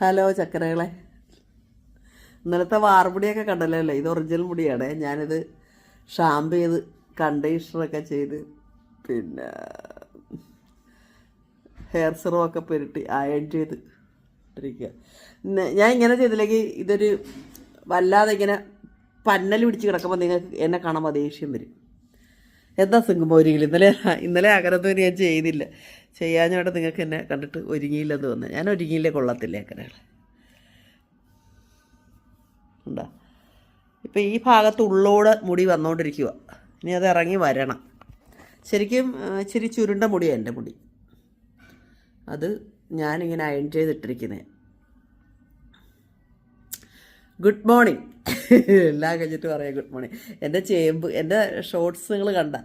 Hello ചക്കരകളെ. ഇന്നലത്തെ വാർമുടിയൊക്കെ കണ്ടല്ലോ അല്ലേ ഇത് ഒറിജിനൽ മുടിയാണ്. ഞാനിത് ഷാമ്പ് ചെയ്ത് കണ്ടീഷണറൊക്കെ ചെയ്ത് പിന്നെ ഹെയർ സിറമൊക്കെ പുരട്ടി അയൺ ചെയ്ത് ഇട്ടിരിക്കുക ഞാൻ ഇങ്ങനെ ചെയ്തില്ലെങ്കിൽ ഇതൊരു വല്ലാതെ ഇങ്ങനെ പന്നൽ പിടിച്ച് കിടക്കുമ്പോൾ നിങ്ങൾക്ക് എന്നെ കാണുമ്പോൾ ദേഷ്യം വരും. എന്താ സിംഗം ഒരുങ്ങിയില്ല ഇന്നലെ ഇന്നലെ അകരത്തൊരു ഞാൻ ചെയ്തില്ല. ചെയ്യാഞ്ഞോടെ നിങ്ങൾക്ക് എന്നെ കണ്ടിട്ട് ഒരുങ്ങിയില്ലെന്ന് തോന്നുന്നു. ഞാൻ ഒരുങ്ങിയില്ലേ കൊള്ളത്തില്ല അക്കരകൾ ഉണ്ടോ? ഇപ്പം ഈ ഭാഗത്ത് ഉള്ളോട് മുടി വന്നുകൊണ്ടിരിക്കുക ഇനി അത് ഇറങ്ങി വരണം. ശരിക്കും ഇച്ചിരി ചുരുണ്ട മുടിയാണ് എന്റെ മുടി. അത് ഞാനിങ്ങനെ അയൺ ചെയ്തിട്ടിരിക്കുന്നത് ഗുഡ് മോർണിംഗ് എല്ലാം കഴിഞ്ഞിട്ട് പറയാം ഗുഡ് മോർണിംഗ് എന്റെ ചേമ്പ് എന്റെ ഷോർട്സ് നിങ്ങൾ കണ്ട.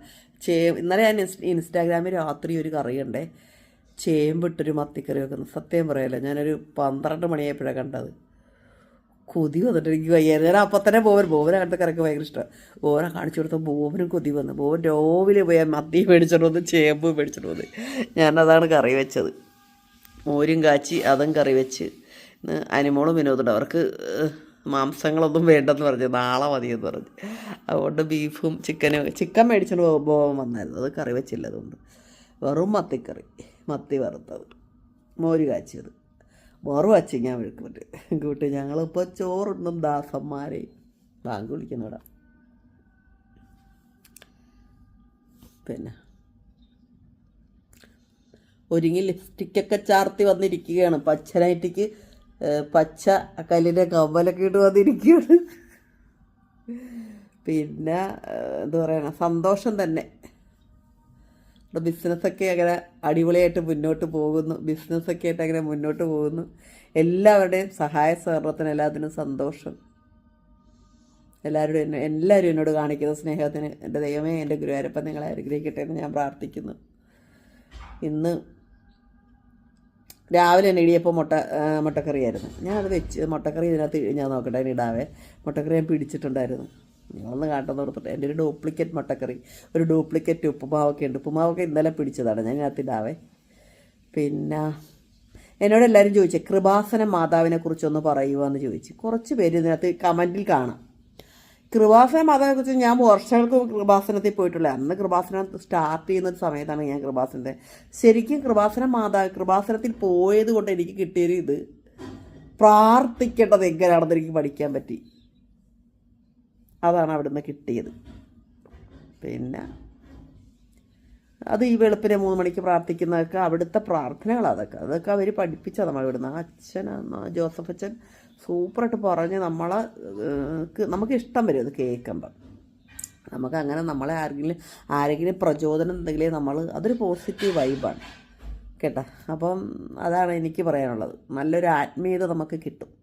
ചേമ്പ് ഇന്നലെ ഞാൻ ഇൻസ്റ്റാഗ്രാമിൽ രാത്രി ഒരു കറി കറിയുണ്ടേ ചേമ്പിട്ടൊരു മത്തിക്കറി വെക്കുന്നു. സത്യം പറയല്ല ഞാനൊരു പന്ത്രണ്ട് മണിയായപ്പോഴാണ് കണ്ടത്. കൊതി വന്നിട്ട് എനിക്ക് വയ്യായിരുന്നു. ഞാൻ അപ്പം തന്നെ ബോവൻ ബോവനെ അടുത്ത കറക്ക് ഭയങ്കര ഇഷ്ടമാണ് ബോവനെ കാണിച്ചു കൊടുത്തപ്പോൾ ബോവനും കൊതി വന്നു. ബോവൻ രാവിലെ പോയാൽ മത്തി മേടിച്ചിട്ട് വന്ന് ചേമ്പ് മേടിച്ചിട്ട് വന്ന്. ഞാനതാണ് കറി വെച്ചത്. മോരും കാച്ചി അതും കറി വെച്ച്. അനിമോളും വിനോദുണ്ട്. അവർക്ക് മാംസങ്ങളൊന്നും വേണ്ടെന്ന് പറഞ്ഞു. നാളെ മതിയെന്ന് പറഞ്ഞു. അതുകൊണ്ട് ബീഫും ചിക്കനും ചിക്കൻ മേടിച്ചോണ്ട് പോകുമ്പോൾ വന്നായിരുന്നു. അത് കറി വെച്ചില്ല അതുകൊണ്ട്. വെറും മത്തിക്കറി. മത്തി വറുത്തത്. മോര് കാച്ചിയത്. മോറ് വച്ച് ഞാൻ വിളിക്കുന്നുണ്ട് കൂട്ടി ഞങ്ങളിപ്പോൾ ചോറുണ്ടും ദാസന്മാരെ. ബാങ്ക് വിളിക്കുന്നു ഇവിടെ. പിന്നെ. ഒരുങ്ങി ലിപ്സ്റ്റിക്കൊക്കെ ചാർത്തി വന്നിരിക്കുകയാണ്. പച്ച നൈറ്റിക്ക് ഏഹ്, പച്ച കല്ലിന്റെ കമ്മലൊക്കെ ഇട്ട് വന്നിരിക്കുകയാണ്. പിന്നെ എന്താ പറയണ സന്തോഷം തന്നെ. ഇവിടെ ബിസിനസ്സൊക്കെ അങ്ങനെ അടിപൊളിയായിട്ട് മുന്നോട്ട് പോകുന്നു. ബിസിനസ്സൊക്കെ ആയിട്ട് അങ്ങനെ മുന്നോട്ട് പോകുന്നു. എല്ലാവരുടെയും സഹായ സഹകരണത്തിന് എല്ലാത്തിനും സന്തോഷം. എല്ലാവരുടെയും എല്ലാവരും എന്നോട് കാണിക്കുന്ന സ്നേഹത്തിന് എന്റെ ദൈവമേ എന്റെ ഗുരുവായൂരപ്പൻ നിങ്ങളെ അനുഗ്രഹിക്കട്ടെ എന്ന് ഞാൻ പ്രാർത്ഥിക്കുന്നു. ഇന്ന് രാവിലെ തന്നെ ഇടിയപ്പം മുട്ട മുട്ടക്കറിയായിരുന്നു. ഞാനത് വെച്ച് മുട്ടക്കറി ഇതിനകത്ത് ഞാൻ നോക്കട്ടെ ഇടാവേ. മുട്ടക്കറി ഞാൻ പിടിച്ചിട്ടുണ്ടായിരുന്നു. നിങ്ങളൊന്ന് കാട്ടെന്ന് ഓർത്തിട്ട് എന്റെ ഒരു ഡ്യൂപ്ലിക്കേറ്റ് മുട്ടക്കറി. ഒരു ഡ്യൂപ്ലിക്കേറ്റ് ഉപ്പുമാവൊക്കെ ഉണ്ട്. ഉപ്പുമാവൊക്കെ ഇന്നലെ പിടിച്ചതാണ്. ഞാൻ ഇതിനകത്ത് ഇടാവേ. പിന്നെ എന്നോട് എല്ലാവരും ചോദിച്ചു കൃപാസന മാതാവിനെ കുറിച്ചൊന്ന് പറയുമോ എന്ന് ചോദിച്ചു. കുറച്ച് പേര് ഇതിനകത്ത് കമന്റിൽ കാണാം. കൃപാസന മാതാവിനെ കുറിച്ച് ഞാൻ വർഷങ്ങൾക്ക് കൃപാസനത്തിൽ പോയിട്ടുള്ള അന്ന് കൃപാസനം സ്റ്റാർട്ട് ചെയ്യുന്ന സമയത്താണ് ഞാൻ കൃപാസനത്തെ. ശരിക്കും കൃപാസന മാതാവ് കൃപാസനത്തിൽ പോയത് കൊണ്ട് എനിക്ക് കിട്ടിയൊരു ഇത്. പ്രാർത്ഥിക്കേണ്ടത് എങ്ങനെയാണെന്ന് എനിക്ക് പഠിക്കാൻ പറ്റി. അതാണ് അവിടുന്ന് കിട്ടിയത്. പിന്നെ അത് ഈ വെളുപ്പിനെ മൂന്ന് മണിക്ക് പ്രാർത്ഥിക്കുന്നതൊക്കെ അവിടുത്തെ പ്രാർത്ഥനകൾ അതൊക്കെ. അതൊക്കെ അവർ പഠിപ്പിച്ചത് നമ്മൾ ഇവിടുന്ന്. അച്ഛൻ ജോസഫ് അച്ഛൻ സൂപ്പറായിട്ട് പറഞ്ഞ് നമ്മളെ നമുക്ക് ഇഷ്ടം വരും അത് കേൾക്കുമ്പം. നമുക്ക് അങ്ങനെ നമ്മളെ ആരെങ്കിലും ആരെങ്കിലും പ്രചോദനം എന്തെങ്കിലും നമ്മൾ അതൊരു പോസിറ്റീവ് വൈബാണ്. കേട്ടോ? അപ്പം അതാണ് എനിക്ക് പറയാനുള്ളത്. നല്ലൊരു ആത്മീയത നമുക്ക് കിട്ടും.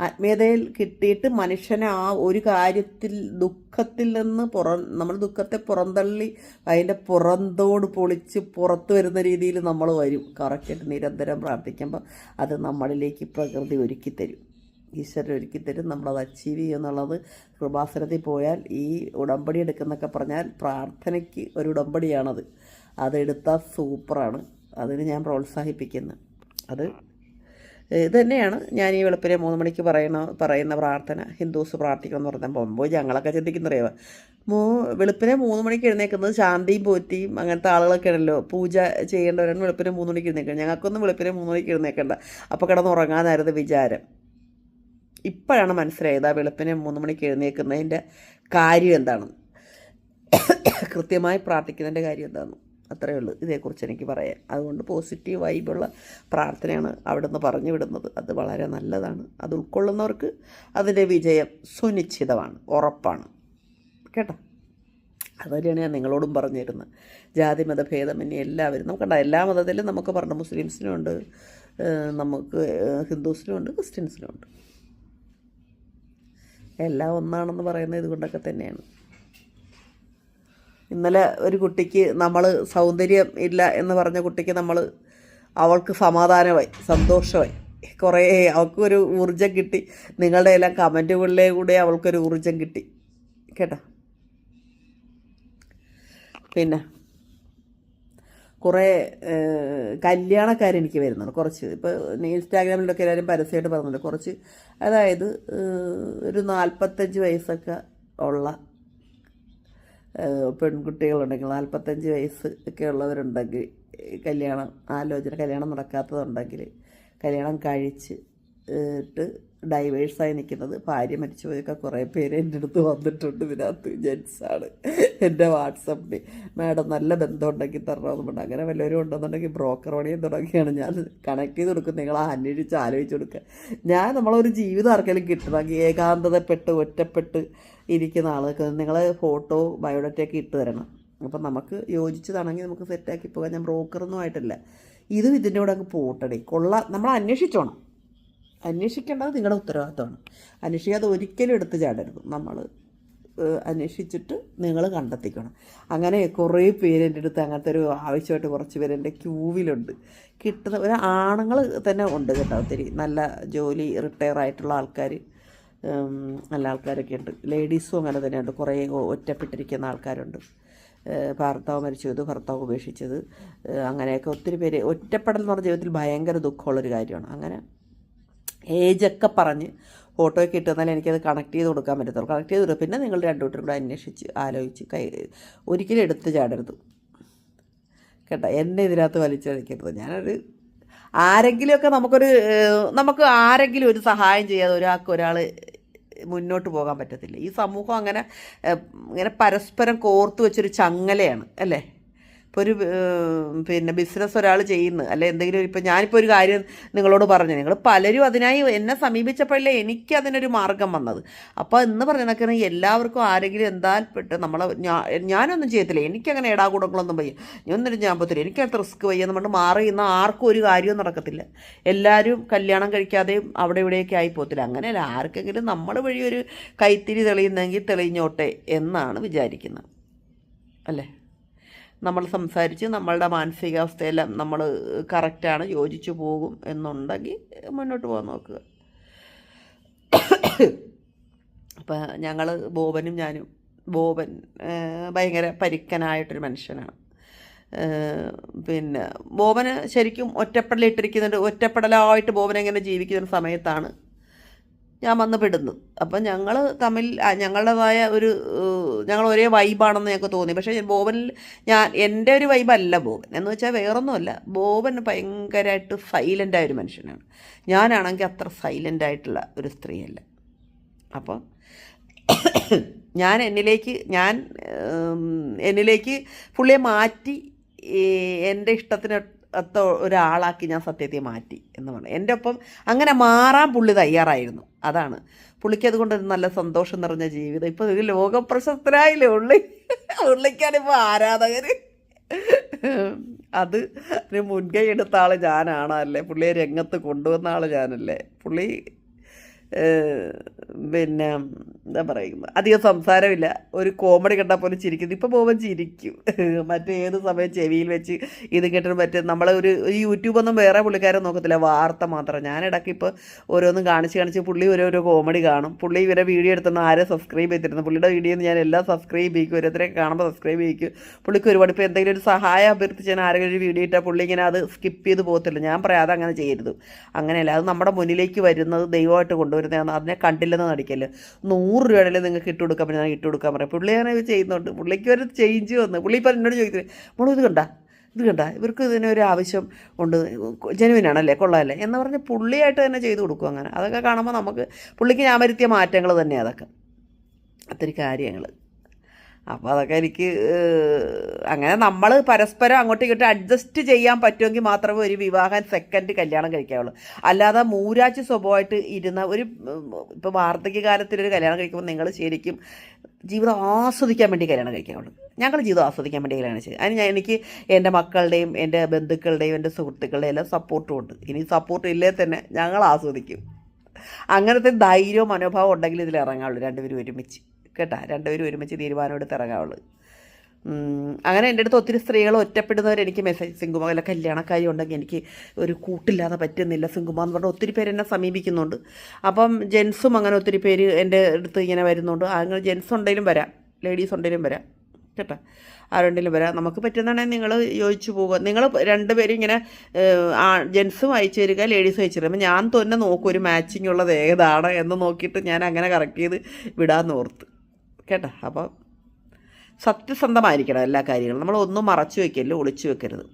ആത്മീയതയിൽ കിട്ടിയിട്ട് മനുഷ്യനെ ആ ഒരു കാര്യത്തിൽ ദുഃഖത്തിൽ നിന്ന് പുറം നമ്മൾ ദുഃഖത്തെ പുറന്തള്ളി അതിന്റെ പുറന്തോട് പൊളിച്ച് പുറത്തു വരുന്ന രീതിയിൽ നമ്മൾ വരും. കറക്റ്റായിട്ട് നിരന്തരം പ്രാർത്ഥിക്കുമ്പോൾ അത് നമ്മളിലേക്ക് പ്രകൃതി ഒരുക്കി തരും. ഈശ്വരൻ ഒരുക്കി തരും. നമ്മളത് അച്ചീവ് ചെയ്യും എന്നുള്ളത് കൃപാസനത്തിൽ പോയാൽ ഈ ഉടമ്പടി എടുക്കുന്നൊക്കെ പറഞ്ഞാൽ പ്രാർത്ഥനയ്ക്ക് ഒരു ഉടമ്പടിയാണത്. അതെടുത്താൽ സൂപ്പറാണ് അതിന് ഞാൻ പ്രോത്സാഹിപ്പിക്കുന്നു. അത് ഇത് തന്നെയാണ് ഞാൻ ഈ വെളുപ്പിനെ മൂന്ന് മണിക്ക് പറയുന്ന പറയുന്ന പ്രാർത്ഥന ഹിന്ദുസ് പ്രാർത്ഥിക്കണം എന്ന് പറഞ്ഞാൽ പോകുമ്പോൾ ഞങ്ങളൊക്കെ ചിന്തിക്കുന്നറിയാം? മൂ വെളുപ്പിനെ മൂന്ന് മണിക്ക് എഴുന്നേക്കുന്നത് ശാന്തിയും പോറ്റിയും അങ്ങനത്തെ ആളുകളൊക്കെ ആണല്ലോ. പൂജ ചെയ്യേണ്ടവരാണ് വെളുപ്പിനെ മൂന്ന് മണിക്ക് എഴുന്നേക്കുന്നത് ഞങ്ങൾക്കൊന്നും വെളുപ്പിനെ മൂന്ന് മണിക്ക് എഴുന്നേക്കേണ്ട. അപ്പോൾ കിടന്ന് ഉറങ്ങാനായിരുന്നു വിചാരം. ഇപ്പോഴാണ് മനസ്സിലായത് ആ വെളുപ്പിനെ മൂന്ന് മണിക്ക് എഴുന്നേൽക്കുന്നതിന്റെ കാര്യം എന്താണ് കൃത്യമായി പ്രാർത്ഥിക്കുന്നതിന്റെ കാര്യം എന്താണ് അത്രയേ ഉള്ളൂ ഇതേക്കുറിച്ച് എനിക്ക് പറയാൻ. അതുകൊണ്ട് പോസിറ്റീവ് വൈബുള്ള പ്രാർത്ഥനയാണ് അവിടെ നിന്ന് പറഞ്ഞു വിടുന്നത്. അത് വളരെ നല്ലതാണ്. അത് ഉൾക്കൊള്ളുന്നവർക്ക് അതിന്റെ വിജയം സുനിശ്ചിതമാണ് ഉറപ്പാണ്. കേട്ടോ? അതുതന്നെയാണ് ഞാൻ നിങ്ങളോടും പറഞ്ഞിരുന്നത്. ജാതി മത ഭേദമന്യേ എല്ലാവരും നമുക്കുണ്ട എല്ലാ മതത്തിലും നമുക്ക് പറഞ്ഞു മുസ്ലിംസിനും ഉണ്ട് നമുക്ക് ഹിന്ദുസിനുമുണ്ട് ഹിന്ദുസിനും ഉണ്ട് ക്രിസ്ത്യൻസിനും ഉണ്ട്. എല്ലാം ഒന്നാണെന്ന് പറയുന്നത് ഇതുകൊണ്ടൊക്കെ തന്നെയാണ്. ഇന്നലെ ഒരു കുട്ടിക്ക് നമ്മൾ സൗന്ദര്യം ഇല്ല എന്ന് പറഞ്ഞ കുട്ടിക്ക് നമ്മൾ അവൾക്ക് സമാധാനമായി സന്തോഷമായി. കുറേ അവൾക്കൊരു ഊർജം കിട്ടി. നിങ്ങളുടെ എല്ലാം കമന്റുകളിലേ കൂടെ അവൾക്കൊരു ഊർജം കിട്ടി. കേട്ടോ? പിന്നെ കുറേ കല്യാണക്കാരെനിക്ക് വരുന്നുണ്ട്. കുറച്ച് ഇപ്പോൾ ഇൻസ്റ്റാഗ്രാമിലൊക്കെ എല്ലാവരും പരസ്യമായിട്ട് പറഞ്ഞിട്ടുണ്ട്. കുറച്ച് അതായത് ഒരു നാൽപ്പത്തഞ്ച് വയസ്സൊക്കെ ഉള്ള പെൺകുട്ടികളുണ്ടെങ്കിൽ നാൽപ്പത്തഞ്ച് വയസ്സ് ഒക്കെ ഉള്ളവരുണ്ടെങ്കിൽ കല്യാണം ആലോചന കല്യാണം നടക്കാത്തതുണ്ടെങ്കിൽ കല്യാണം കഴിച്ച് ട്ട് ഡൈവേഴ്സായി നിൽക്കുന്നത്. ഭാര്യ മരിച്ചു പോയൊക്കെ കുറേ പേര് എന്റെ അടുത്ത് വന്നിട്ടുണ്ട് ഇതിനകത്ത്. ജെൻസാണ്. എന്റെ വാട്സപ്പിൽ മാഡം നല്ല ബന്ധം ഉണ്ടെങ്കിൽ തരണമെന്ന് പറഞ്ഞു. അങ്ങനെ വല്ലവരും ഉണ്ടെന്നുണ്ടെങ്കിൽ ബ്രോക്കർ പണിയും തുടങ്ങിയാണ് ഞാൻ കണക്ട് ചെയ്ത് കൊടുക്കും നിങ്ങൾ അന്വേഷിച്ച് ആലോചിച്ച് കൊടുക്കുക. ഞാൻ നമ്മളൊരു ജീവിതം ആർക്കെങ്കിലും കിട്ടണമെങ്കിൽ ഏകാന്തതപ്പെട്ട് ഒറ്റപ്പെട്ട് ഇരിക്കുന്ന ആൾക്ക് നിങ്ങൾ ഫോട്ടോ ബയോഡാറ്റയൊക്കെ ഇട്ട് തരണം. അപ്പം നമുക്ക് യോജിച്ചതാണെങ്കിൽ നമുക്ക് സെറ്റാക്കി പോകാം. ഞാൻ ബ്രോക്കറൊന്നും ആയിട്ടില്ല. ഇതും ഇതിന്റെ കൂടെ അങ്ങ് പോട്ടടി. കൊള്ള. നമ്മൾ അന്വേഷിച്ചോണം. അന്വേഷിക്കേണ്ടത് നിങ്ങളുടെ ഉത്തരവാദിത്തമാണ് അന്വേഷിക്കാതെ ഒരിക്കലും എടുത്ത് ചാടരുത്. നമ്മൾ അന്വേഷിച്ചിട്ട് നിങ്ങൾ കണ്ടെത്തിക്കണം. അങ്ങനെ കുറേ പേര് എന്റെ അടുത്ത് അങ്ങനത്തെ ഒരു ആവശ്യമായിട്ട് കുറച്ച് പേര് എന്റെ ക്യൂവിലുണ്ട്. കിട്ടുന്ന ഒരു ആണുങ്ങൾ തന്നെ ഉണ്ട് കേട്ടോ ഒത്തിരി. നല്ല ജോലി റിട്ടയർ ആയിട്ടുള്ള ആൾക്കാർ നല്ല ആൾക്കാരൊക്കെ ഉണ്ട്. ലേഡീസും അങ്ങനെ തന്നെയുണ്ട്. കുറേ ഒറ്റപ്പെട്ടിരിക്കുന്ന ആൾക്കാരുണ്ട്. ഭർത്താവ് മരിച്ചത് ഭർത്താവ് ഉപേക്ഷിച്ചത്. അങ്ങനെയൊക്കെ ഒത്തിരി പേര്. ഒറ്റപ്പെടൽ എന്ന് പറഞ്ഞ ജീവിതത്തിൽ ഭയങ്കര ദുഃഖമുള്ളൊരു കാര്യമാണ്. അങ്ങനെ ഏജൊക്കെ പറഞ്ഞ് ഫോട്ടോയൊക്കെ ഇട്ട് തന്നാൽ എനിക്കത് കണക്ട് ചെയ്ത് കൊടുക്കാൻ പറ്റത്തുള്ളൂ. കണക്ട് ചെയ്ത് കൊടുക്കും പിന്നെ നിങ്ങൾ രണ്ടുകൂട്ടരും കൂടെ അന്വേഷിച്ച് ആലോചിച്ച് കൈ ഒരിക്കലും എടുത്ത് ചാടരുത്. കേട്ടോ? എന്നെ ഇതിനകത്ത് വലിച്ചഴിക്കരുത് ഞാനൊരു ആരെങ്കിലുമൊക്കെ നമുക്കൊരു നമുക്ക് ആരെങ്കിലും ഒരു സഹായം ചെയ്യാതെ ഒരാൾക്ക് ഒരാൾ മുന്നോട്ട് പോകാൻ പറ്റത്തില്ല. ഈ സമൂഹം അങ്ങനെ ഇങ്ങനെ പരസ്പരം കോർത്തു വെച്ചൊരു ചങ്ങലയാണ് അല്ലേ? ഇപ്പോൾ ഒരു പിന്നെ ബിസിനസ് ഒരാൾ ചെയ്യുന്നു. അല്ലെ എന്തെങ്കിലും ഇപ്പോൾ ഞാനിപ്പോൾ ഒരു കാര്യം നിങ്ങളോട് പറഞ്ഞു. നിങ്ങൾ പലരും അതിനായി എന്നെ സമീപിച്ചപ്പോഴല്ലേ എനിക്ക് അതിനൊരു മാർഗം വന്നത്. അപ്പോൾ എന്ന് പറഞ്ഞാൽ എല്ലാവർക്കും ആരെങ്കിലും എന്താൽ പെട്ട് നമ്മളെ ഞാനൊന്നും ചെയ്യത്തില്ല. എനിക്കങ്ങനെ ഇടാകൂടങ്ങളൊന്നും വയ്യ. ഒന്നും ഞാൻ പറ്റില്ല എനിക്കത്ര റിസ്ക് വയ്യ എന്ന് പറഞ്ഞിട്ട് മാറി ഇന്ന് ആർക്കും ഒരു കാര്യവും നടക്കത്തില്ല. എല്ലാവരും കല്യാണം കഴിക്കാതെയും അവിടെ ഇവിടെയൊക്കെ ആയി പോകത്തില്ല. അങ്ങനെയല്ല ആർക്കെങ്കിലും നമ്മൾ വഴി ഒരു കൈത്തിരി തെളിയുന്നെങ്കിൽ തെളിഞ്ഞോട്ടെ എന്നാണ് വിചാരിക്കുന്നത്. അല്ലേ? നമ്മൾ സംസാരിച്ച് നമ്മളുടെ മാനസികാവസ്ഥയെല്ലാം നമ്മൾ കറക്റ്റാണ് യോജിച്ചു പോകും എന്നുണ്ടെങ്കിൽ മുന്നോട്ട് പോകാൻ നോക്കുക. അപ്പോൾ ഞങ്ങൾ ബോബനും ഞാനും ബോബൻ ഭയങ്കര പരിക്കനായിട്ടൊരു മനുഷ്യനാണ്. പിന്നെ ബോബന് ശരിക്കും ഒറ്റപ്പെടലിട്ടിരിക്കുന്നുണ്ട് ഒറ്റപ്പെടലായിട്ട് ബോബൻ എങ്ങനെ ജീവിക്കുന്ന സമയത്താണ് ഞാൻ വന്ന് പെടുന്നു. അപ്പം ഞങ്ങൾ തമ്മിൽ ഞങ്ങളുടേതായ ഒരു ഞങ്ങൾ ഒരേ വൈബാണെന്ന് ഞങ്ങൾക്ക് തോന്നി. പക്ഷേ ബോബനിൽ ഞാൻ എന്റെ ഒരു വൈബല്ല ബോബൻ. എന്ന് വെച്ചാൽ വേറൊന്നുമല്ല. ബോബൻ ഭയങ്കരമായിട്ട് സൈലന്റായ ഒരു മനുഷ്യനാണ്. ഞാനാണെങ്കിൽ അത്ര സൈലന്റായിട്ടുള്ള ഒരു സ്ത്രീയല്ല. അപ്പോൾ ഞാൻ എന്നിലേക്ക് ഞാൻ എന്നിലേക്ക് പുള്ളിയെ മാറ്റി എന്റെ ഇഷ്ടത്തിന് ഒരാളാക്കി ഞാൻ സത്യത്തെ മാറ്റി എന്ന് പറഞ്ഞു. എന്റെ ഒപ്പം അങ്ങനെ മാറാൻ പുള്ളി തയ്യാറായിരുന്നു. അതാണ്. പുള്ളിക്ക് അതുകൊണ്ട് ഒരു നല്ല സന്തോഷം നിറഞ്ഞ ജീവിതം. ഇപ്പോൾ ഒരു ലോകപ്രശസ്തരായില്ലേ ഉള്ളി? ഉള്ളിക്കാണിപ്പോൾ ആരാധകർ അത് മുൻകൈ എടുത്ത ആൾ ഞാനാണല്ലേ പുള്ളിയെ രംഗത്ത് കൊണ്ടുവന്ന ആൾ ഞാനല്ലേ? പുള്ളി പിന്നെ എന്താ പറയുന്നത്? അധികം സംസാരമില്ല. ഒരു കോമഡി കണ്ടാൽ പോലും ചിരിക്കുന്നു. ഇപ്പോൾ പോകുമ്പോൾ ചിരിക്കും. മറ്റേത് സമയം ചെവിയിൽ വെച്ച് ഇത് കേട്ടിട്ട് മറ്റേ നമ്മളെ ഒരു യൂട്യൂബൊന്നും വേറെ പുള്ളിക്കാരെ നോക്കത്തില്ല. വാർത്ത മാത്രം. ഞാൻ ഇടയ്ക്ക് ഇപ്പോൾ ഓരോന്നും കാണിച്ച് കാണിച്ച് പുള്ളി ഓരോരോ കോമഡി കാണും. പുള്ളി ഇവരെ വീഡിയോ എടുത്തുന്ന ആരെ സബ്സ്ക്രൈബ് ചെയ്തിരുന്നു? പുള്ളിയുടെ വീഡിയോ ഞാൻ എല്ലാം സബ്സ്ക്രൈബ് ചെയ്യിക്കും. ഓരോരുത്തരെ കാണുമ്പോൾ സബ്സ്ക്രൈബ് ചെയ്യിക്കും. പുള്ളിക്ക് ഒരുപാട് ഇപ്പോൾ എന്തെങ്കിലും ഒരു സഹായം അഭ്യർത്ഥിച്ച് ഞാൻ ആരെങ്കിലും ഒരു വീഡിയോ ഇട്ടാൽ പുള്ളി ഇങ്ങനെ അത് സ്കിപ്പ് ചെയ്ത് പോകത്തില്ല. ഞാൻ പറയാം അതങ്ങനെ ചെയ്യരുത്. അങ്ങനെയല്ല. അത് നമ്മുടെ മുന്നിലേക്ക് വരുന്നത് ദൈവമായിട്ട് കൊണ്ടുവരുന്നതാണ് അതിനെ കണ്ടില്ലെന്ന് നടിക്കല്ലേ നൂറ് രൂപയാണെങ്കിലും നിങ്ങൾക്ക് ഇട്ട് കൊടുക്കാൻ പറ്റും ഞാൻ ഇട്ട് കൊടുക്കാൻ പറയാം. പുള്ളി അങ്ങനെ ഇത് ചെയ്യുന്നുണ്ട്. പുള്ളിക്ക് ഒരു ചേഞ്ച് വന്നു. പുള്ളി ഇപ്പം എന്നോട് ചോദിക്കുന്നത് മോൾ ഇത് കണ്ട? ഇത് കണ്ട? ഇവർക്ക് ഇതിനൊരു ആവശ്യം ഉണ്ട്. ജനുവിനാണല്ലേ കൊള്ളാമല്ലേ എന്ന് പറഞ്ഞ് പുള്ളിയായിട്ട് തന്നെ ചെയ്ത് കൊടുക്കും അങ്ങനെ. അതൊക്കെ കാണുമ്പോൾ നമുക്ക് പുള്ളിക്ക് ഞാൻ വരുത്തിയ മാറ്റങ്ങൾ തന്നെ അതൊക്കെ. അത്തിരി കാര്യങ്ങൾ അപ്പോൾ അതൊക്കെ എനിക്ക് അങ്ങനെ നമ്മൾ പരസ്പരം അങ്ങോട്ടും ഇങ്ങോട്ടും അഡ്ജസ്റ്റ് ചെയ്യാൻ പറ്റുമെങ്കിൽ മാത്രമേ ഒരു വിവാഹം സെക്കൻഡ് കല്യാണം കഴിക്കാവുള്ളൂ. അല്ലാതെ മൂരാച്ച് സ്വഭാവമായിട്ട് ഇരുന്ന ഒരു ഇപ്പോൾ വാർദ്ധക്യകാലത്തിലൊരു കല്യാണം കഴിക്കുമ്പോൾ നിങ്ങൾ ശരിക്കും ജീവിതം ആസ്വദിക്കാൻ വേണ്ടി കല്യാണം കഴിക്കാവുള്ളൂ. ഞങ്ങൾ ജീവിതം ആസ്വദിക്കാൻ വേണ്ടി കല്യാണം ചെയ്യും അതിന് ഞാൻ എനിക്ക് എന്റെ മക്കളുടെയും എന്റെ ബന്ധുക്കളുടെയും എന്റെ സുഹൃത്തുക്കളുടെയും എല്ലാം സപ്പോർട്ടും ഉണ്ട്. ഇനി സപ്പോർട്ട് ഇല്ലേ തന്നെ ഞങ്ങൾ ആസ്വദിക്കും. അങ്ങനത്തെ ധൈര്യവും മനോഭാവം ഉണ്ടെങ്കിൽ ഇതിൽ ഇറങ്ങാവുള്ളൂ. രണ്ടുപേരും ഒരുമിച്ച്. കേട്ടാ രണ്ടുപേരും ഒരുമിച്ച് തീരുമാനം എടുത്ത് ഇറങ്ങാവുള്ളൂ അങ്ങനെ എന്റെ അടുത്ത് ഒത്തിരി സ്ത്രീകൾ ഒറ്റപ്പെടുന്നവർ എനിക്ക് മെസ്സേജ് സിംഗുമ അല്ല കല്യാണക്കാരി ഉണ്ടെങ്കിൽ എനിക്ക് ഒരു കൂട്ടില്ലാതെ പറ്റുന്നില്ല സിംഗുമ എന്ന് പറഞ്ഞാൽ ഒത്തിരി പേര് എന്നെ സമീപിക്കുന്നുണ്ട്. അപ്പം ജെൻസും അങ്ങനെ ഒത്തിരി പേര് എന്റെ അടുത്ത് ഇങ്ങനെ വരുന്നുണ്ട്. അങ്ങനെ ജെൻസ് ഉണ്ടെങ്കിലും വരാം ലേഡീസ് ഉണ്ടെങ്കിലും വരാം കേട്ടോ? ആരുണ്ടെങ്കിലും വരാം. നമുക്ക് പറ്റുന്നതാണെങ്കിൽ നിങ്ങൾ യോജിച്ചു പോകുക നിങ്ങൾ രണ്ടുപേരും ഇങ്ങനെ ജെൻസും അയച്ചു തരിക ലേഡീസും അയച്ചു തരിക. അപ്പം ഞാൻ തന്നെ നോക്കും ഒരു മാച്ചിങ് ഉള്ളത് ഏതാണ് എന്ന് നോക്കിയിട്ട് ഞാൻ അങ്ങനെ കറക്റ്റ് ചെയ്ത് വിടാമെന്ന് ഓർത്ത്. കേട്ടോ? അപ്പം സത്യസന്ധമായിരിക്കണം എല്ലാ കാര്യങ്ങളും. നമ്മൾ ഒന്നും മറച്ചു വെക്കരുത് ഒളിച്ചു വെക്കരുത്.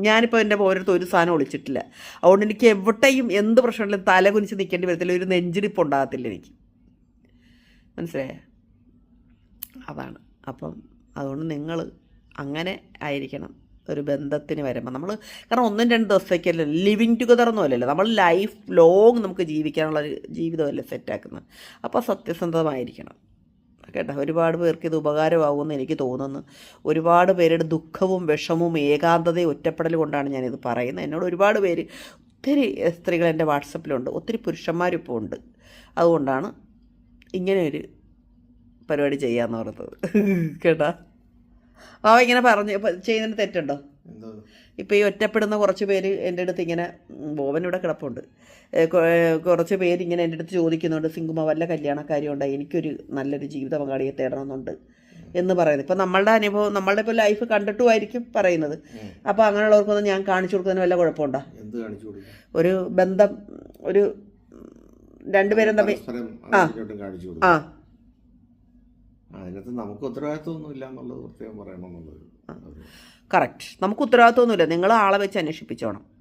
ഞാനിപ്പോൾ എന്റെ പോരടുത്ത് ഒരു സാധനം ഒളിച്ചിട്ടില്ല. അതുകൊണ്ട് എനിക്ക് എവിടെയും എന്ത് പ്രശ്നമില്ല തല കുനിച്ച് നിൽക്കേണ്ടി വരത്തില്ല. ഒരു നെഞ്ചിടിപ്പ് ഉണ്ടാകത്തില്ല എനിക്ക്. മനസ്സിലായ? അതാണ്. അപ്പം അതുകൊണ്ട് നിങ്ങൾ അങ്ങനെ ആയിരിക്കണം ഒരു ബന്ധത്തിന് വരുമ്പോൾ നമ്മൾ കാരണം ഒന്നും രണ്ട് ദിവസത്തേക്കല്ല ലിവിങ് ടുഗദർ ഒന്നും നമ്മൾ ലൈഫ് ലോങ് നമുക്ക് ജീവിക്കാനുള്ള ഒരു ജീവിതമല്ലേ സെറ്റാക്കുന്നത് അപ്പോൾ സത്യസന്ധമായിരിക്കണം. കേട്ടോ. ഒരുപാട് പേർക്ക് ഇത് ഉപകാരമാകുമെന്ന് എനിക്ക് തോന്നുന്നു. ഒരുപാട് പേരുടെ ദുഃഖവും വിഷമവും ഏകാന്തതയും ഒറ്റപ്പെടൽ കൊണ്ടാണ് ഞാനിത് പറയുന്നത്. എന്നോട് ഒരുപാട് പേര് ഒത്തിരി സ്ത്രീകൾ എന്റെ വാട്സപ്പിലുണ്ട്. ഒത്തിരി പുരുഷന്മാരും ഇപ്പോൾ ഉണ്ട്. അതുകൊണ്ടാണ് ഇങ്ങനെ ഒരു പരിപാടി ചെയ്യാന്ന് പറഞ്ഞത് കേട്ടോ. അവ ഇങ്ങനെ പറഞ്ഞു ചെയ്യുന്നതിന് തെറ്റുണ്ടോ? ഇപ്പോൾ ഈ ഒറ്റപ്പെടുന്ന കുറച്ച് പേര് എന്റെ അടുത്ത് ഇങ്ങനെ ബോബനിവിടെ കിടപ്പുണ്ട്. കുറച്ച് പേര് ഇങ്ങനെ എന്റെ അടുത്ത് ചോദിക്കുന്നുണ്ട് സിംഗുമ വല്ല കല്യാണക്കാരി ഉണ്ടായി എനിക്കൊരു നല്ലൊരു ജീവിത പങ്കാളിയെ തേടണമെന്നുണ്ട്. എന്ന് പറയുന്നത് ഇപ്പം നമ്മളുടെ അനുഭവം നമ്മളുടെ ഇപ്പോൾ ലൈഫ് കണ്ടിട്ടുമായിരിക്കും പറയുന്നത്. അപ്പോൾ അങ്ങനെയുള്ളവർക്കൊന്നും ഞാൻ കാണിച്ചു കൊടുക്കുന്നതിന് വല്ല കുഴപ്പമുണ്ടോ? ഒരു ബന്ധം ഒരു രണ്ടുപേരും തമ്മിൽ ആ. ആ. അതിനകത്ത് നമുക്ക് ഉത്തരവാദിത്വമൊന്നുമില്ല എന്നുള്ളത് പ്രത്യേകം പറയണമെന്നുള്ളത് കറക്റ്റ് നമുക്ക് ഉത്തരവാദിത്വമൊന്നുമില്ല. നിങ്ങൾ ആളെ വെച്ച് അന്വേഷിപ്പിച്ചോണം.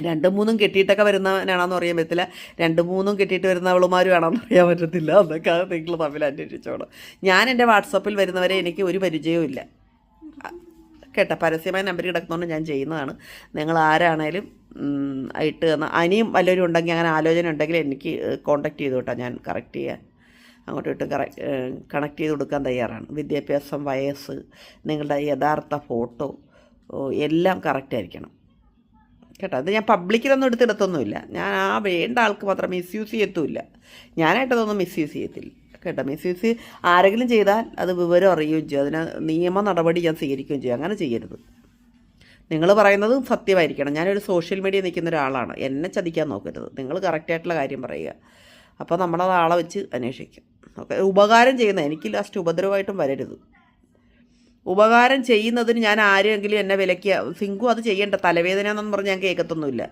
രണ്ടും മൂന്നും കെട്ടിയിട്ടൊക്കെ വരുന്നവനാണെന്ന് അറിയാൻ പറ്റില്ല. രണ്ടും മൂന്നും കെട്ടിയിട്ട് വരുന്നവളുമാരും ആണെന്ന് അറിയാൻ പറ്റത്തില്ല. അതൊക്കെ നിങ്ങൾ തമ്മിൽ അന്വേഷിച്ചോണം. ഞാൻ എന്റെ വാട്സപ്പിൽ വരുന്നവരെ എനിക്ക് ഒരു പരിചയവും ഇല്ല. കേട്ടോ പരസ്യമായ നമ്പർ കിടക്കുന്നതുകൊണ്ട് ഞാൻ ചെയ്യുന്നതാണ്. നിങ്ങൾ ആരാണേലും ഇട്ട് തന്ന അനിയും വല്ലവരും ഉണ്ടെങ്കിൽ അങ്ങനെ ആലോചന ഉണ്ടെങ്കിൽ എനിക്ക് കോണ്ടാക്ട് ചെയ്തു കേട്ടോ ഞാൻ കറക്റ്റ് ചെയ്യാൻ. അങ്ങോട്ടും ഇട്ടും കണക്ട് ചെയ്ത് കൊടുക്കാൻ തയ്യാറാണ്. വിദ്യാഭ്യാസം വയസ്സ് നിങ്ങളുടെ യഥാർത്ഥ ഫോട്ടോ എല്ലാം കറക്റ്റ് ആയിരിക്കണം. കേട്ടോ? അത് ഞാൻ പബ്ലിക്കിലൊന്നും എടുത്തിടത്തൊന്നുമില്ല. ഞാൻ ആ വേണ്ട ആൾക്ക് മാത്രം മിസ്യൂസ് ചെയ്യത്തുമില്ല. ഞാനായിട്ടതൊന്നും മിസ്യൂസ് ചെയ്യത്തില്ല. കേട്ടോ? മിസ്യൂസ് ആരെങ്കിലും ചെയ്താൽ അത് വിവരം അറിയുകയും ചെയ്യും. അതിന് നിയമ നടപടി ഞാൻ സ്വീകരിക്കുകയും ചെയ്യും. അങ്ങനെ ചെയ്യരുത്. നിങ്ങൾ പറയുന്നത് സത്യമായിരിക്കണം. ഞാനൊരു സോഷ്യൽ മീഡിയ നിൽക്കുന്ന ഒരാളാണ്. എന്നെ ചതിക്കാൻ നോക്കരുത്. നിങ്ങൾ കറക്റ്റായിട്ടുള്ള കാര്യം പറയുക. അപ്പോൾ നമ്മളത് ആളെ വെച്ച് അന്വേഷിക്കും. ഓക്കെ ഉപകാരം ചെയ്യുന്ന എനിക്ക് ലാസ്റ്റ് ഉപദ്രവമായിട്ടും വരരുത്. ഉപകാരം ചെയ്യുന്നതിന് ഞാൻ ആരെങ്കിലും എന്നെ വിലക്കിയ സിങ്കു അത് ചെയ്യേണ്ട തലവേദന എന്നൊന്നും പറഞ്ഞ് ഞാൻ കേൾക്കത്തൊന്നുമില്ല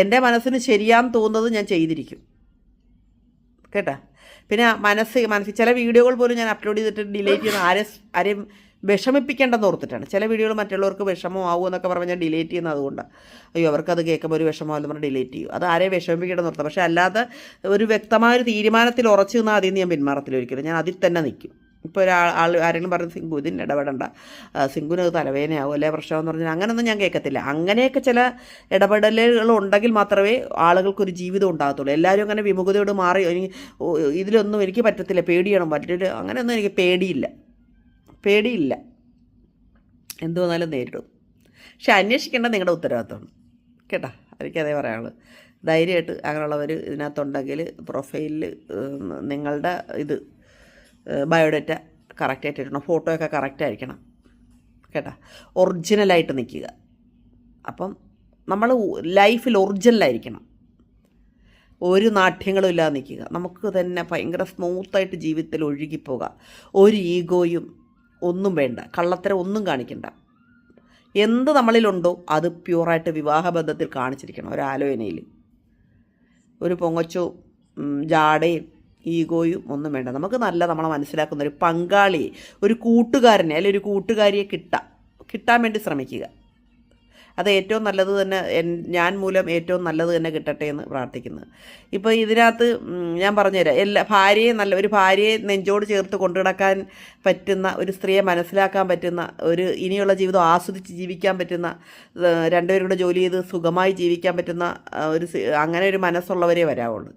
എന്റെ മനസ്സിന് ശരിയാന്ന് തോന്നുന്നത് ഞാൻ ചെയ്തിരിക്കും. കേട്ടാ? പിന്നെ മനസ്സ് മനസ്സിൽ ചില വീഡിയോകൾ പോലും ഞാൻ അപ്ലോഡ് ചെയ്തിട്ട് ഡിലീറ്റ് ചെയ്യുന്ന ആരെ ആരെയും വിഷമിപ്പിക്കേണ്ടെന്ന് ഓർത്തിട്ടാണ്. ചില വീഡിയോകൾ മറ്റുള്ളവർക്ക് വിഷമമാവും എന്നൊക്കെ പറഞ്ഞ് ഞാൻ ഡിലീറ്റ് ചെയ്യുന്നത് അതുകൊണ്ടാണ് അയ്യോ അവർക്കത് കേൾക്കുമ്പോൾ ഒരു വിഷമമാവെന്ന് പറഞ്ഞ് ഡിലീറ്റ് ചെയ്യും. അത് ആരെയും വിഷമിപ്പിക്കേണ്ടെന്ന് ഓർത്താം. പക്ഷേ അല്ലാതെ ഒരു വ്യക്തമായ ഒരു തീരുമാനത്തിൽ ഉറച്ചു നിന്നാൽ അതിൽ നിന്ന് ഞാൻ പിന്മാറത്തില്ല ഒരിക്കലും. ഞാൻ അതിൽ തന്നെ നിൽക്കും. ഇപ്പോൾ ഒരാൾ ആൾ ആരെങ്കിലും പറഞ്ഞ് സിംഗു ഇതിന് ഇടപെടണ്ട. അത് തലവേദനയാവും അല്ലെ പ്രശ്നമെന്ന് പറഞ്ഞാൽ അങ്ങനെയൊന്നും ഞാൻ കേൾക്കത്തില്ല. അങ്ങനെയൊക്കെ ചില ഇടപെടലുകൾ ഉണ്ടെങ്കിൽ മാത്രമേ ആളുകൾക്കൊരു ജീവിതം ഉണ്ടാകത്തുള്ളൂ. എല്ലാവരും അങ്ങനെ വിമുഖതയോട് മാറി ഇതിലൊന്നും എനിക്ക് പറ്റത്തില്ല. പേടിയണം. മറ്റൊരു അങ്ങനെയൊന്നും എനിക്ക് പേടിയില്ല. പേടിയില്ല. എന്ത് വന്നാലും നേരിടും. പക്ഷെ അന്വേഷിക്കേണ്ടത് നിങ്ങളുടെ ഉത്തരവാദിത്തമാണ് കേട്ടോ? എനിക്കതേ പറയാനുള്ളൂ. ധൈര്യമായിട്ട് അങ്ങനെയുള്ളവർ ഇതിനകത്തുണ്ടെങ്കിൽ പ്രൊഫൈലിൽ നിങ്ങളുടെ ഇത് ബയോഡേറ്റ കറക്റ്റായിട്ട് ഇടണം. ഫോട്ടോയൊക്കെ കറക്റ്റ് ആയിരിക്കണം കേട്ടോ? ഒറിജിനലായിട്ട് നിൽക്കുക. അപ്പം നമ്മൾ ലൈഫിൽ ഒറിജിനലായിരിക്കണം. ഒരു നാട്യങ്ങളും ഇല്ലാതെ നിൽക്കുക. നമുക്ക് തന്നെ ഭയങ്കര സ്മൂത്തായിട്ട് ജീവിതത്തിൽ ഒഴുകിപ്പോകാം ഒരു ഈഗോയും ഒന്നും വേണ്ട. കള്ളത്തരം ഒന്നും കാണിക്കണ്ട. എന്ത് നമ്മളിലുണ്ടോ അത് പ്യുവറായിട്ട് വിവാഹബന്ധത്തിൽ കാണിച്ചിരിക്കണം ഒരു ആലോചനയിൽ. ഒരു പൊങ്ങച്ചോ ജാടയും ഈഗോയും ഒന്നും വേണ്ട. നമുക്ക് നല്ല നമ്മളെ മനസ്സിലാക്കുന്ന ഒരു പങ്കാളിയെ ഒരു കൂട്ടുകാരനെ അല്ലെങ്കിൽ ഒരു കൂട്ടുകാരിയെ കിട്ടാം കിട്ടാൻ വേണ്ടി ശ്രമിക്കുക. അത് ഏറ്റവും നല്ലത് തന്നെ ഞാൻ മൂലം ഏറ്റവും നല്ലത് തന്നെ കിട്ടട്ടെ എന്ന് പ്രാർത്ഥിക്കുന്നത് ഇപ്പോൾ ഇതിനകത്ത് ഞാൻ പറഞ്ഞുതരാം. എല്ലാ ഭാര്യയെ നല്ല ഒരു ഭാര്യയെ നെഞ്ചോട് ചേർത്ത് കൊണ്ടുനടക്കാൻ പറ്റുന്ന ഒരു സ്ത്രീയെ മനസ്സിലാക്കാൻ പറ്റുന്ന ഒരു ഇനിയുള്ള ജീവിതം ആസ്വദിച്ച് ജീവിക്കാൻ പറ്റുന്ന രണ്ടുപേരുടെ ജോലി ചെയ്ത് സുഖമായി ജീവിക്കാൻ പറ്റുന്ന ഒരു അങ്ങനെ ഒരു മനസ്സുള്ളവരേ വരാവുള്ളൂ.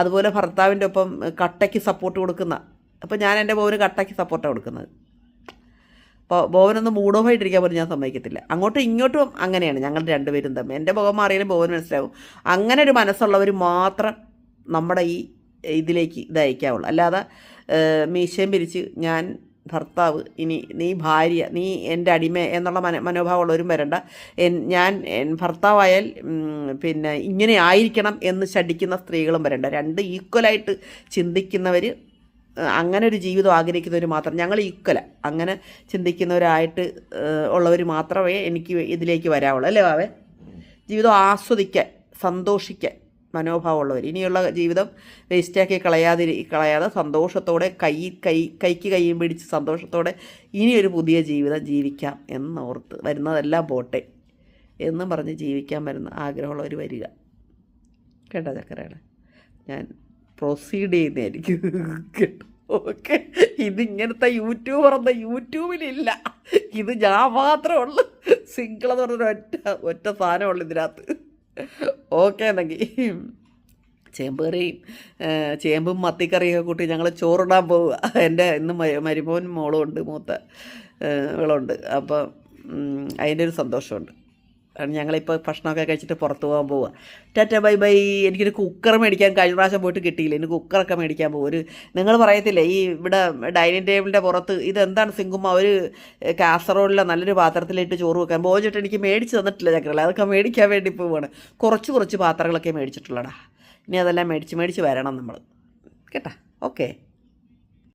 അതുപോലെ ഭർത്താവിന്റെ ഒപ്പം കട്ടയ്ക്ക് സപ്പോർട്ട് കൊടുക്കുന്ന അപ്പോൾ ഞാൻ എന്റെ പോലും കട്ടയ്ക്ക് സപ്പോർട്ടാണ് കൊടുക്കുന്നത്. അപ്പോൾ ബോവനൊന്ന് മൂഡ് ഓഫ് ആയിട്ടിരിക്കാൻ പോലും ഞാൻ സമ്മതിക്കത്തില്ല. അങ്ങോട്ടും ഇങ്ങോട്ടും അങ്ങനെയാണ് ഞങ്ങൾ രണ്ടുപേരും തമ്മിൽ. എന്റെ മുഖം മാറിയാലും ബോവൻ മനസ്സിലാവും. അങ്ങനെ ഒരു മനസ്സുള്ളവർ മാത്രം നമ്മുടെ ഈ ഇതിലേക്ക് ഇത് അയക്കാവുള്ളൂ. അല്ലാതെ മീശയും പിരിച്ച് ഞാൻ ഭർത്താവ് ഇനി നീ ഭാര്യ നീ എന്റെ അടിമ എന്നുള്ള മന മനോഭാവമുള്ളവരും വരണ്ട. ഞാൻ ഭർത്താവായാൽ പിന്നെ ഇങ്ങനെ ആയിരിക്കണം എന്ന് ശഠിക്കുന്ന സ്ത്രീകളും വരണ്ട. രണ്ട് ഈക്വലായിട്ട് ചിന്തിക്കുന്നവർ അങ്ങനെ ഒരു ജീവിതം ആഗ്രഹിക്കുന്നവർ മാത്രം. ഞങ്ങൾ ഈക്വല അങ്ങനെ ചിന്തിക്കുന്നവരായിട്ട് ഉള്ളവർ മാത്രമേ എനിക്ക് ഇതിലേക്ക് വരാവുള്ളൂ. അല്ലേ വാവേ ജീവിതം ആസ്വദിക്കാൻ സന്തോഷിക്കാൻ മനോഭാവമുള്ളവർ ഇനിയുള്ള ജീവിതം വേസ്റ്റാക്കി കളയാതി കളയാതെ സന്തോഷത്തോടെ കൈ കൈ കൈക്ക് കൈയും പിടിച്ച് സന്തോഷത്തോടെ ഇനിയൊരു പുതിയ ജീവിതം ജീവിക്കാം എന്നോർത്ത് വരുന്നതെല്ലാം പോട്ടെ എന്നും പറഞ്ഞ് ജീവിക്കാൻ വരുന്ന ആഗ്രഹമുള്ളവർ വരിക. കേട്ടോ ചക്കരകളെ? ഞാൻ പ്രൊസീഡ് ചെയ്യുന്നതായിരിക്കും. ഓക്കെ. ഇതിങ്ങനത്തെ യൂട്യൂബർ എന്ന യൂട്യൂബിലില്ല. ഇത് ഞാൻ മാത്രമേ ഉള്ളൂ. സിംഗിൾ എന്ന് പറഞ്ഞൊരു ഒറ്റ ഒറ്റ സാധനമുള്ളൂ ഇതിനകത്ത്. ഓക്കെ എന്നെങ്കിൽ ചേമ്പ് കറിയും ചേമ്പും മത്തിക്കറിയൊക്കെ കൂട്ടി ഞങ്ങൾ ചോറിടാൻ പോവുക. എന്റെ ഇന്ന് മരുമോൻ മോളും ഉണ്ട് മൂത്ത ഇവളുണ്ട്. അപ്പം അതിന്റെ ഒരു സന്തോഷമുണ്ട്. ഞങ്ങളിപ്പോൾ ഭക്ഷണമൊക്കെ കഴിച്ചിട്ട് പുറത്ത് പോകാൻ പോവുക ടാറ്റ ബൈ ബൈ. എനിക്കൊരു കുക്കർ മേടിക്കാൻ കഴിഞ്ഞ പ്രാവശ്യം പോയിട്ട് കിട്ടിയില്ല. എനിക്ക് കുക്കറൊക്കെ മേടിക്കാൻ പോകും ഒരു നിങ്ങൾ പറയത്തില്ലേ ഈ ഇവിടെ ഡൈനിങ് ടേബിളിന്റെ പുറത്ത് ഇതെന്താണ് സിങ്കുമ്മ? ഒരു കാസറോളിലെ നല്ലൊരു പാത്രത്തിലിട്ട് ചോറ് വെക്കാൻ. ബോജിട്ട് എനിക്ക് മേടിച്ച് തന്നിട്ടില്ല ചക്രകളെ അതൊക്കെ മേടിക്കാൻ വേണ്ടി പോവുകയാണ് കുറച്ച് കുറച്ച് പാത്രങ്ങളൊക്കെ മേടിച്ചിട്ടുള്ളടാ. ഇനി അതെല്ലാം മേടിച്ച് മേടിച്ച് വരണം നമ്മൾ കേട്ടാ? ഓക്കെ.